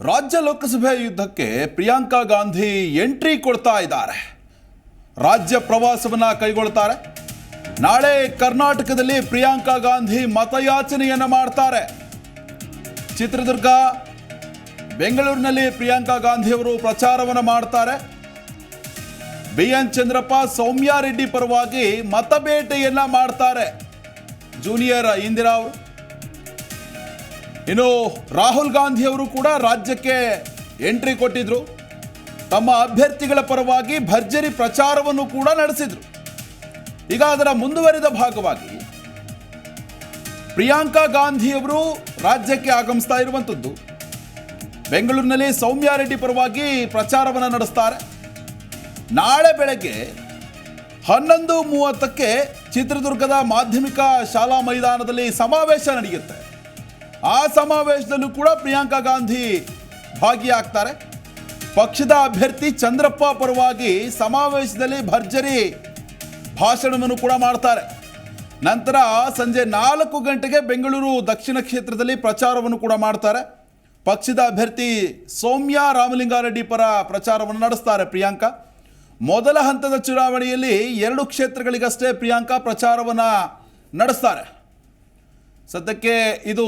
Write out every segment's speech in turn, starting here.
ರಾಜ್ಯ ಲೋಕಸಭೆ ಯುದ್ಧಕ್ಕೆ ಪ್ರಿಯಾಂಕಾ ಗಾಂಧಿ ಎಂಟ್ರಿ ಕೊಡ್ತಾ ಇದ್ದಾರೆ. ರಾಜ್ಯ ಪ್ರವಾಸವನ್ನ ಕೈಗೊಳ್ತಾರೆ ನಾಳೆ ಕರ್ನಾಟಕದಲ್ಲಿ ಪ್ರಿಯಾಂಕಾ ಗಾಂಧಿ ಮತಯಾಚನೆಯನ್ನು ಮಾಡ್ತಾರೆ. ಚಿತ್ರದುರ್ಗ, ಬೆಂಗಳೂರಿನಲ್ಲಿ ಪ್ರಿಯಾಂಕಾ ಗಾಂಧಿ ಅವರು ಪ್ರಚಾರವನ್ನು ಮಾಡ್ತಾರೆ. ಬಿ ಎನ್ ಚಂದ್ರಪ್ಪ ಸೌಮ್ಯಾರೆಡ್ಡಿ ಪರವಾಗಿ ಮತಬೇಟೆಯನ್ನ ಮಾಡ್ತಾರೆ. ಜೂನಿಯರ್ ಇಂದಿರಾ ಅವರು. ಇನ್ನು ರಾಹುಲ್ ಗಾಂಧಿ ಅವರು ಕೂಡ ರಾಜ್ಯಕ್ಕೆ ಎಂಟ್ರಿ ಕೊಟ್ಟಿದ್ರು. ತಮ್ಮ ಅಭ್ಯರ್ಥಿಗಳ ಪರವಾಗಿ ಭರ್ಜರಿ ಪ್ರಚಾರವನ್ನು ಕೂಡ ನಡೆಸಿದ್ರು. ಈಗ ಅದರ ಮುಂದುವರಿದ ಭಾಗವಾಗಿ ಪ್ರಿಯಾಂಕಾ ಗಾಂಧಿ ಅವರು ರಾಜ್ಯಕ್ಕೆ ಆಗಮಿಸ್ತಾ ಇರುವಂಥದ್ದು. ಬೆಂಗಳೂರಿನಲ್ಲಿ ಸೌಮ್ಯ ರೆಡ್ಡಿ ಪರವಾಗಿ ಪ್ರಚಾರವನ್ನು ನಡೆಸ್ತಾರೆ. ನಾಳೆ ಬೆಳಗ್ಗೆ ಹನ್ನೊಂದು ಮೂವತ್ತಕ್ಕೆ ಚಿತ್ರದುರ್ಗದ ಮಾಧ್ಯಮಿಕ ಶಾಲಾ ಮೈದಾನದಲ್ಲಿ ಸಮಾವೇಶ ನಡೆಯುತ್ತೆ. ಆ ಸಮಾವೇಶದಲ್ಲೂ ಕೂಡ ಪ್ರಿಯಾಂಕಾ ಗಾಂಧಿ ಭಾಗಿಯಾಗ್ತಾರೆ. ಪಕ್ಷದ ಅಭ್ಯರ್ಥಿ ಚಂದ್ರಪ್ಪ ಪರವಾಗಿ ಸಮಾವೇಶದಲ್ಲಿ ಭರ್ಜರಿ ಭಾಷಣವನ್ನು ಕೂಡ ಮಾಡ್ತಾರೆ. ನಂತರ ಸಂಜೆ ನಾಲ್ಕು ಗಂಟೆಗೆ ಬೆಂಗಳೂರು ದಕ್ಷಿಣ ಕ್ಷೇತ್ರದಲ್ಲಿ ಪ್ರಚಾರವನ್ನು ಕೂಡ ಮಾಡ್ತಾರೆ. ಪಕ್ಷದ ಅಭ್ಯರ್ಥಿ ಸೌಮ್ಯ ರಾಮಲಿಂಗಾರೆಡ್ಡಿ ಪರ ಪ್ರಚಾರವನ್ನು ನಡೆಸ್ತಾರೆ ಪ್ರಿಯಾಂಕಾ. ಮೊದಲ ಹಂತದ ಚುನಾವಣೆಯಲ್ಲಿ ಎರಡು ಕ್ಷೇತ್ರಗಳಿಗಷ್ಟೇ ಪ್ರಿಯಾಂಕಾ ಪ್ರಚಾರವನ್ನು ನಡೆಸ್ತಾರೆ. ಸದ್ಯಕ್ಕೆ ಇದು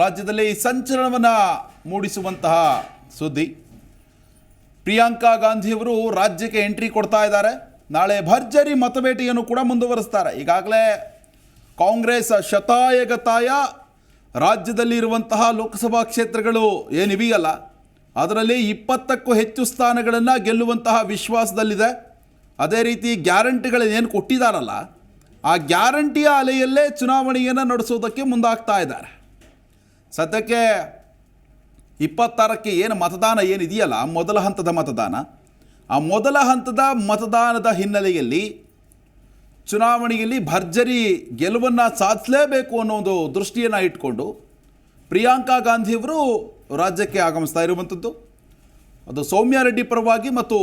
ರಾಜ್ಯದಲ್ಲಿ ಸಂಚಲನವನ್ನು ಮೂಡಿಸುವಂತಹ ಸುದ್ದಿ. ಪ್ರಿಯಾಂಕಾ ಗಾಂಧಿಯವರು ರಾಜ್ಯಕ್ಕೆ ಎಂಟ್ರಿ ಕೊಡ್ತಾ ಇದ್ದಾರೆ. ನಾಳೆ ಭರ್ಜರಿ ಮತಭೇಟಿಯನ್ನು ಕೂಡ ಮುಂದುವರಿಸ್ತಾರೆ. ಈಗಾಗಲೇ ಕಾಂಗ್ರೆಸ್ ಶತಾಯಗತಾಯ ರಾಜ್ಯದಲ್ಲಿ ಇರುವಂತಹ ಲೋಕಸಭಾ ಕ್ಷೇತ್ರಗಳು ಏನಿವೆಯಲ್ಲ, ಅದರಲ್ಲಿ ಇಪ್ಪತ್ತಕ್ಕೂ ಹೆಚ್ಚು ಸ್ಥಾನಗಳನ್ನು ಗೆಲ್ಲುವಂತಹ ವಿಶ್ವಾಸದಲ್ಲಿದೆ. ಅದೇ ರೀತಿ ಗ್ಯಾರಂಟಿಗಳನ್ನೇನು ಕೊಟ್ಟಿದ್ದಾರಲ್ಲ ಆ ಗ್ಯಾರಂಟಿಯ ಅಲೆಯಲ್ಲೇ ಚುನಾವಣೆಯನ್ನು ನಡೆಸೋದಕ್ಕೆ ಮುಂದಾಗ್ತಾ ಇದ್ದಾರೆ. ಸದ್ಯಕ್ಕೆ ಇಪ್ಪತ್ತಾರಕ್ಕೆ ಏನು ಮತದಾನ ಏನಿದೆಯಲ್ಲ ಮೊದಲ ಹಂತದ ಮತದಾನ, ಆ ಮೊದಲ ಹಂತದ ಮತದಾನದ ಹಿನ್ನೆಲೆಯಲ್ಲಿ ಚುನಾವಣೆಯಲ್ಲಿ ಭರ್ಜರಿ ಗೆಲುವನ್ನು ಸಾಧಿಸಲೇಬೇಕು ಅನ್ನೋ ಒಂದು ದೃಷ್ಟಿಯನ್ನು ಇಟ್ಕೊಂಡು ಪ್ರಿಯಾಂಕಾ ಗಾಂಧಿಯವರು ರಾಜ್ಯಕ್ಕೆ ಆಗಮಿಸ್ತಾ ಇರುವಂಥದ್ದು. ಅದು ಸೌಮ್ಯ ರೆಡ್ಡಿ ಪರವಾಗಿ ಮತ್ತು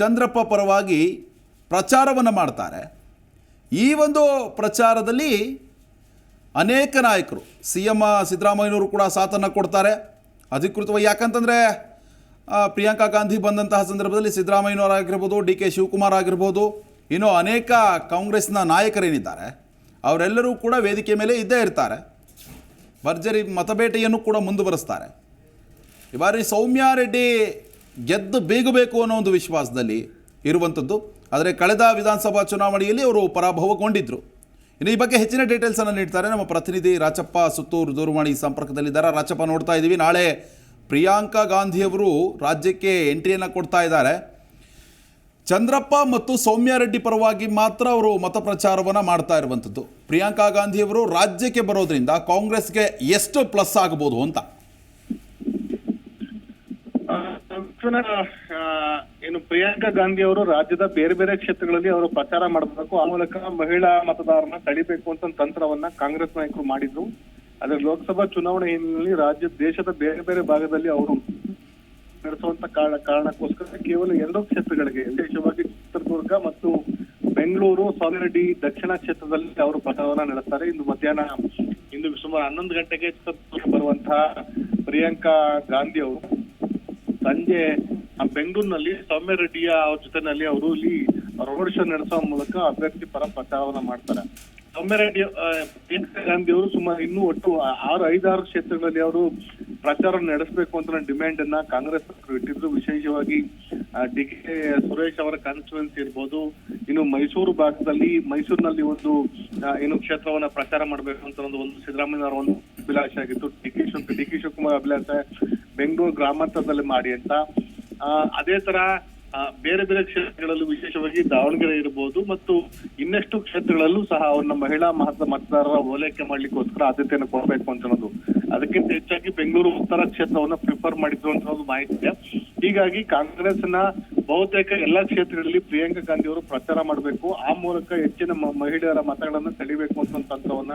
ಚಂದ್ರಪ್ಪ ಪರವಾಗಿ ಪ್ರಚಾರವನ್ನು ಮಾಡ್ತಾರೆ. ಈ ಒಂದು ಪ್ರಚಾರದಲ್ಲಿ ಅನೇಕ ನಾಯಕರು ಸಿ ಎಂ ಸಿದ್ದರಾಮಯ್ಯನವರು ಕೂಡ ಸಾಥನ್ನು ಕೊಡ್ತಾರೆ. ಅಧಿಕೃತವಾಗಿ ಯಾಕಂತಂದರೆ ಪ್ರಿಯಾಂಕಾ ಗಾಂಧಿ ಬಂದಂತಹ ಸಂದರ್ಭದಲ್ಲಿ ಸಿದ್ದರಾಮಯ್ಯನವರಾಗಿರ್ಬೋದು ಡಿ ಕೆ ಶಿವಕುಮಾರ್ ಆಗಿರ್ಬೋದು, ಇನ್ನೂ ಅನೇಕ ಕಾಂಗ್ರೆಸ್ನ ನಾಯಕರೇನಿದ್ದಾರೆ, ಅವರೆಲ್ಲರೂ ಕೂಡ ವೇದಿಕೆ ಮೇಲೆ ಇದ್ದೇ ಇರ್ತಾರೆ. ಭರ್ಜರಿ ಮತಬೇಟೆಯನ್ನು ಕೂಡ ಮುಂದುವರೆಸ್ತಾರೆ. ಈ ಬಾರಿ ಸೌಮ್ಯ ರೆಡ್ಡಿ ಗೆದ್ದು ಬೀಗಬೇಕು ಅನ್ನೋ ಒಂದು ವಿಶ್ವಾಸದಲ್ಲಿ ಇರುವಂಥದ್ದು. ಆದರೆ ಕಳೆದ ವಿಧಾನಸಭಾ ಚುನಾವಣೆಯಲ್ಲಿ ಅವರು ಪರಾಭವಗೊಂಡಿದ್ದರು ಇನ್ನು ಈ ಬಗ್ಗೆ ಹೆಚ್ಚಿನ ಡೀಟೇಲ್ಸನ್ನು ನೀಡ್ತಾರೆ ನಮ್ಮ ಪ್ರತಿನಿಧಿ ರಾಚಪ್ಪ ಸುತ್ತೂರು ದೂರವಾಣಿ ಸಂಪರ್ಕದಲ್ಲಿದ್ದಾರೆ. ರಾಚಪ್ಪ ನೋಡ್ತಾ ಇದ್ದೀವಿ. ನಾಳೆ ಪ್ರಿಯಾಂಕಾ ಗಾಂಧಿಯವರು ರಾಜ್ಯಕ್ಕೆ ಎಂಟ್ರಿಯನ್ನು ಕೊಡ್ತಾ ಇದ್ದಾರೆ. ಚಂದ್ರಪ್ಪ ಮತ್ತು ಸೌಮ್ಯ ರೆಡ್ಡಿ ಪರವಾಗಿ ಮಾತ್ರ ಅವರು ಮತ ಪ್ರಚಾರವನ್ನು ಮಾಡ್ತಾ ಇರುವಂಥದ್ದು. ಪ್ರಿಯಾಂಕಾ ಗಾಂಧಿಯವರು ರಾಜ್ಯಕ್ಕೆ ಬರೋದ್ರಿಂದ ಕಾಂಗ್ರೆಸ್ಗೆ ಎಷ್ಟು ಪ್ಲಸ್ ಆಗಬಹುದು ಅಂತ? ಏನು ಪ್ರಿಯಾಂಕಾ ಗಾಂಧಿ ಅವರು ರಾಜ್ಯದ ಬೇರೆ ಬೇರೆ ಕ್ಷೇತ್ರಗಳಲ್ಲಿ ಅವರು ಪ್ರಚಾರ ಮಾಡಬೇಕು. ಆ ಮೂಲಕ ಮಹಿಳಾ ಮತದಾರನ ತಡಿಬೇಕು ಅಂತ ತಂತ್ರವನ್ನ ಕಾಂಗ್ರೆಸ್ ನಾಯಕರು ಮಾಡಿದ್ರು. ಆದ್ರೆ ಲೋಕಸಭಾ ಚುನಾವಣೆ ಹಿನ್ನೆಲೆಯಲ್ಲಿ ರಾಜ್ಯ ದೇಶದ ಬೇರೆ ಬೇರೆ ಭಾಗದಲ್ಲಿ ಅವರು ನಡೆಸುವಂತ ಕಾರಣ, ಕಾರಣಕ್ಕೋಸ್ಕರ ಕೇವಲ ಎರಡು ಕ್ಷೇತ್ರಗಳಿಗೆ, ವಿಶೇಷವಾಗಿ ಚಿತ್ರದುರ್ಗ ಮತ್ತು ಬೆಂಗಳೂರು ಸೋಮಿರೆಡ್ಡಿ ದಕ್ಷಿಣ ಕ್ಷೇತ್ರದಲ್ಲಿ ಅವರು ಪ್ರಚಾರವನ್ನ ನಡೆಸ್ತಾರೆ. ಇಂದು ಮಧ್ಯಾಹ್ನ, ಇಂದು ಸುಮಾರು ಹನ್ನೊಂದು ಗಂಟೆಗೆ ಚಿತ್ರದುರ್ಗ ಬರುವಂತಹ ಪ್ರಿಯಾಂಕಾ ಗಾಂಧಿ ಅವರು ಸಂಜೆ ಬೆಂಗಳೂರಿನಲ್ಲಿ ಸೌಮ್ಯ ರೆಡ್ಡಿಯ ಜೊತೆನಲ್ಲಿ ಅವರು ಇಲ್ಲಿ ರೋಡ್ ಶೋ ನಡೆಸುವ ಮೂಲಕ ಅಭ್ಯರ್ಥಿ ಪರ ಪ್ರಚಾರವನ್ನ ಮಾಡ್ತಾರೆ. ಸೌಮ್ಯ ರೆಡ್ಡಿ ಪ್ರಿಯಾಂಕಾ ಗಾಂಧಿ ಅವರು ಸುಮಾರು ಇನ್ನೂ ಒಟ್ಟು ಆರು, ಐದಾರು ಕ್ಷೇತ್ರಗಳಲ್ಲಿ ಅವರು ಪ್ರಚಾರ ನಡೆಸಬೇಕು ಅಂತ ಡಿಮ್ಯಾಂಡ್ ಅನ್ನ ಕಾಂಗ್ರೆಸ್ ಇಟ್ಟಿದ್ರು. ವಿಶೇಷವಾಗಿ ಡಿ ಕೆ ಸುರೇಶ್ ಅವರ ಕಾನ್ಸ್ಟಿಟ್ಯೂನ್ಸಿ ಇರ್ಬೋದು, ಇನ್ನು ಮೈಸೂರು ಭಾಗದಲ್ಲಿ, ಮೈಸೂರಿನಲ್ಲಿ ಒಂದು ಏನು ಕ್ಷೇತ್ರವನ್ನ ಪ್ರಚಾರ ಮಾಡಬೇಕು ಅಂತ ಒಂದು ಒಂದು ಸಿದ್ದರಾಮಯ್ಯ ಅವರ ಒಂದು ಅಭಿಲಾಷೆ ಆಗಿತ್ತು. D K D K Shivakumar ಅಭಿಲಾಷೆ Bengaluru ಗ್ರಾಮಾಂತರದಲ್ಲಿ ಮಾಡಿ ಅಂತ. ಅದೇ ತರ ಬೇರೆ ಬೇರೆ ಕ್ಷೇತ್ರಗಳಲ್ಲೂ ವಿಶೇಷವಾಗಿ ದಾವಣಗೆರೆ ಇರಬಹುದು ಮತ್ತು ಇನ್ನಷ್ಟು ಕ್ಷೇತ್ರಗಳಲ್ಲೂ ಸಹ ಅವ್ರನ್ನ ಮಹಿಳಾ ಮಹತ್ವ ಮತದಾರರ ಓಲೈಕೆ ಮಾಡ್ಲಿಕ್ಕೋಸ್ಕರ ಆದ್ಯತೆಯನ್ನು ಕೊಡಬೇಕು ಅಂತ ಅನ್ನೋದು. ಅದಕ್ಕಿಂತ ಹೆಚ್ಚಾಗಿ ಬೆಂಗಳೂರು ಉತ್ತರ ಕ್ಷೇತ್ರವನ್ನ ಪ್ರಿಫರ್ ಮಾಡಿದ್ರು ಅಂತ ಒಂದು ಮಾಹಿತಿ ಇದೆ. ಹೀಗಾಗಿ ಕಾಂಗ್ರೆಸ್ನ ಬಹುತೇಕ ಎಲ್ಲಾ ಕ್ಷೇತ್ರಗಳಲ್ಲಿ ಪ್ರಿಯಾಂಕಾ ಗಾಂಧಿ ಅವರು ಪ್ರಚಾರ ಮಾಡಬೇಕು. ಆ ಮೂಲಕ ಹೆಚ್ಚಿನ ಮಹಿಳೆಯರ ಮತಗಳನ್ನ ತಡಿಬೇಕು ಅಂತ ತಂತ್ರವನ್ನ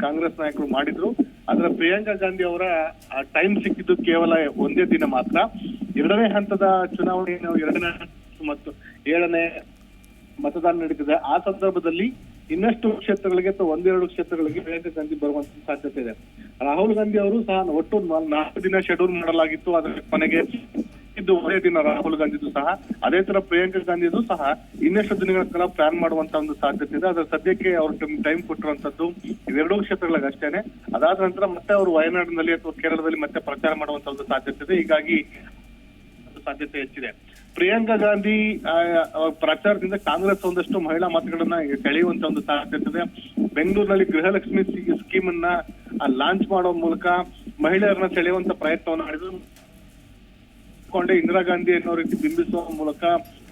ಕಾಂಗ್ರೆಸ್ ನಾಯಕರು ಮಾಡಿದ್ರು. ಆದ್ರೆ ಪ್ರಿಯಾಂಕಾ ಗಾಂಧಿ ಅವರ ಟೈಮ್ ಸಿಕ್ಕಿದ್ದು ಕೇವಲ ಒಂದೇ ದಿನ ಮಾತ್ರ. ಎರಡನೇ ಹಂತದ ಚುನಾವಣೆಯನ್ನು ಎರಡನೇ ಮತ್ತು ಏಳನೇ ಮತದಾನ ನಡೀತಿದೆ ಆ ಸಂದರ್ಭದಲ್ಲಿ ಇನ್ನಷ್ಟು ಕ್ಷೇತ್ರಗಳಿಗೆ ಅಥವಾ ಒಂದೆರಡು ಕ್ಷೇತ್ರಗಳಿಗೆ ಪ್ರಿಯಾಂಕಾ ಗಾಂಧಿ ಬರುವಂತ ಸಾಧ್ಯತೆ ಇದೆ. ರಾಹುಲ್ ಗಾಂಧಿ ಅವರು ಸಹ ಒಟ್ಟು ನಾಲ್- ನಾಲ್ಕು ದಿನ ಶೆಡ್ಯೂಲ್ ಮಾಡಲಾಗಿತ್ತು. ಅದರ ಕೊನೆಗೆ ಇದು ಒಂದೇ ದಿನ ರಾಹುಲ್ ಗಾಂಧಿದು ಸಹ, ಅದೇ ತರ ಪ್ರಿಯಾಂಕಾ ಗಾಂಧಿದು ಸಹ ಇನ್ನಷ್ಟು ದಿನಗಳ ಕಾಲ ಪ್ಲಾನ್ ಮಾಡುವಂತ ಒಂದು ಸಾಧ್ಯತೆ ಇದೆ. ಅದ್ರ ಸದ್ಯಕ್ಕೆ ಅವರು ಟೈಮ್ ಕೊಟ್ಟಿರುವಂತದ್ದು ಇವೆರಡು ಕ್ಷೇತ್ರಗಳಿಗೆ ಅಷ್ಟೇನೆ. ಅದಾದ ನಂತರ ಮತ್ತೆ ಅವರು ವಯನಾಡಿನಲ್ಲಿ ಅಥವಾ ಕೇರಳದಲ್ಲಿ ಮತ್ತೆ ಪ್ರಚಾರ ಮಾಡುವಂತ ಒಂದು ಸಾಧ್ಯತೆ ಇದೆ. ಹೀಗಾಗಿ ಸಾಧ್ಯತೆ ಹೆಚ್ಚಿದೆ. ಪ್ರಿಯಾಂಕಾ ಗಾಂಧಿ ಪ್ರಚಾರದಿಂದ ಕಾಂಗ್ರೆಸ್ ಒಂದಷ್ಟು ಮಹಿಳಾ ಮತಗಳನ್ನ ಸೆಳೆಯುವಂತ ಒಂದು ಸಾಧ್ಯತೆ ಇದೆ ಬೆಂಗಳೂರಿನಲ್ಲಿ ಗೃಹಲಕ್ಷ್ಮಿ ಸ್ಕೀಮ್ ಅನ್ನ ಲಾಂಚ್ ಮಾಡೋ ಮೂಲಕ ಮಹಿಳೆಯರನ್ನ ಸೆಳೆಯುವಂತ ಪ್ರಯತ್ನವನ್ನು ಮಾಡಿದ್ರು. ಇಂದಿರಾ ಗಾಂಧಿ ಅನ್ನೋ ರೀತಿ ಬಿಂಬಿಸುವ ಮೂಲಕ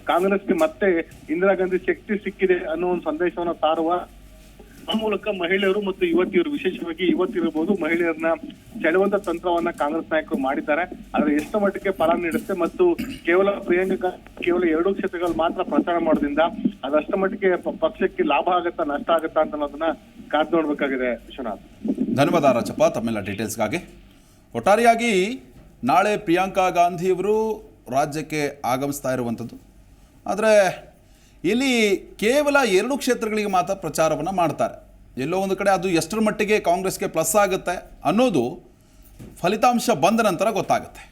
ಕಾಂಗ್ರೆಸ್ಗೆ ಮತ್ತೆ ಇಂದಿರಾ ಗಾಂಧಿ ಶಕ್ತಿ ಸಿಕ್ಕಿದೆ ಅನ್ನೋ ಒಂದು ಸಂದೇಶವನ್ನ ಸಾರುವ ಆ ಮೂಲಕ ಮಹಿಳೆಯರು ಮತ್ತು ಯುವತಿಯರು ವಿಶೇಷವಾಗಿ ಯುವತಿರಬಹುದು ಮಹಿಳೆಯರನ್ನ ಸೆಳೆವಂತ ತಂತ್ರವನ್ನ ಕಾಂಗ್ರೆಸ್ ನಾಯಕರು ಮಾಡಿದ್ದಾರೆ. ಆದ್ರೆ ಎಷ್ಟು ಮಟ್ಟಿಗೆ ಫಲ ನೀಡುತ್ತೆ ಮತ್ತು ಕೇವಲ ಪ್ರಿಯಾಂಕಾ ಕೇವಲ ಎರಡು ಕ್ಷೇತ್ರಗಳು ಮಾತ್ರ ಪ್ರಚಾರ ಮಾಡೋದ್ರಿಂದ ಅದಷ್ಟು ಮಟ್ಟಿಗೆ ಪಕ್ಷಕ್ಕೆ ಲಾಭ ಆಗತ್ತಾ ನಷ್ಟ ಆಗತ್ತಾ ಅಂತ ಅನ್ನೋದನ್ನ ಕಾದ್ ನೋಡ್ಬೇಕಾಗಿದೆ ವಿಶ್ವನಾಥ್. ಧನ್ಯವಾದ ರಾಜಪ್ಪ ತಮ್ಮೆಲ್ಲ ಡೀಟೇಲ್ಸ್ಗಾಗಿ. ಒಟ್ಟಾರೆಯಾಗಿ ನಾಳೆ ಪ್ರಿಯಾಂಕಾ ಗಾಂಧಿಯವರು ರಾಜ್ಯಕ್ಕೆ ಆಗಮಿಸ್ತಾ ಇರುವಂಥದ್ದು. ಆದರೆ ಇಲ್ಲಿ ಕೇವಲ ಎರಡು ಕ್ಷೇತ್ರಗಳಿಗೆ ಮಾತ್ರ ಪ್ರಚಾರವನ್ನು ಮಾಡ್ತಾರೆ. ಎಲ್ಲೋ ಒಂದು ಕಡೆ ಅದು ಎಷ್ಟರ ಮಟ್ಟಿಗೆ ಕಾಂಗ್ರೆಸ್ಗೆ ಪ್ಲಸ್ ಆಗುತ್ತೆ ಅನ್ನೋದು ಫಲಿತಾಂಶ ಬಂದ ನಂತರ ಗೊತ್ತಾಗುತ್ತೆ.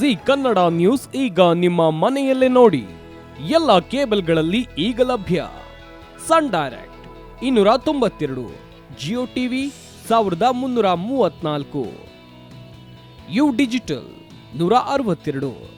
ಜಿ ಕನ್ನಡ ನ್ಯೂಸ್ ಈಗ ನಿಮ್ಮ ಮನೆಯಲ್ಲೇ ನೋಡಿ. ಎಲ್ಲ ಕೇಬಲ್ಗಳಲ್ಲಿ ಈಗ ಲಭ್ಯ. ಸನ್ ಡೈರೆಕ್ಟ್ ಇನ್ನೂರ ತೊಂಬತ್ತೆರಡು, ಜಿಯೋ ಟಿವಿ ಸಾವಿರದ ಮುನ್ನೂರ ಮೂವತ್ನಾಲ್ಕು ಯು ಡಿಜಿಟಲ್ ನೂರ ಅರವತ್ತೆರಡು.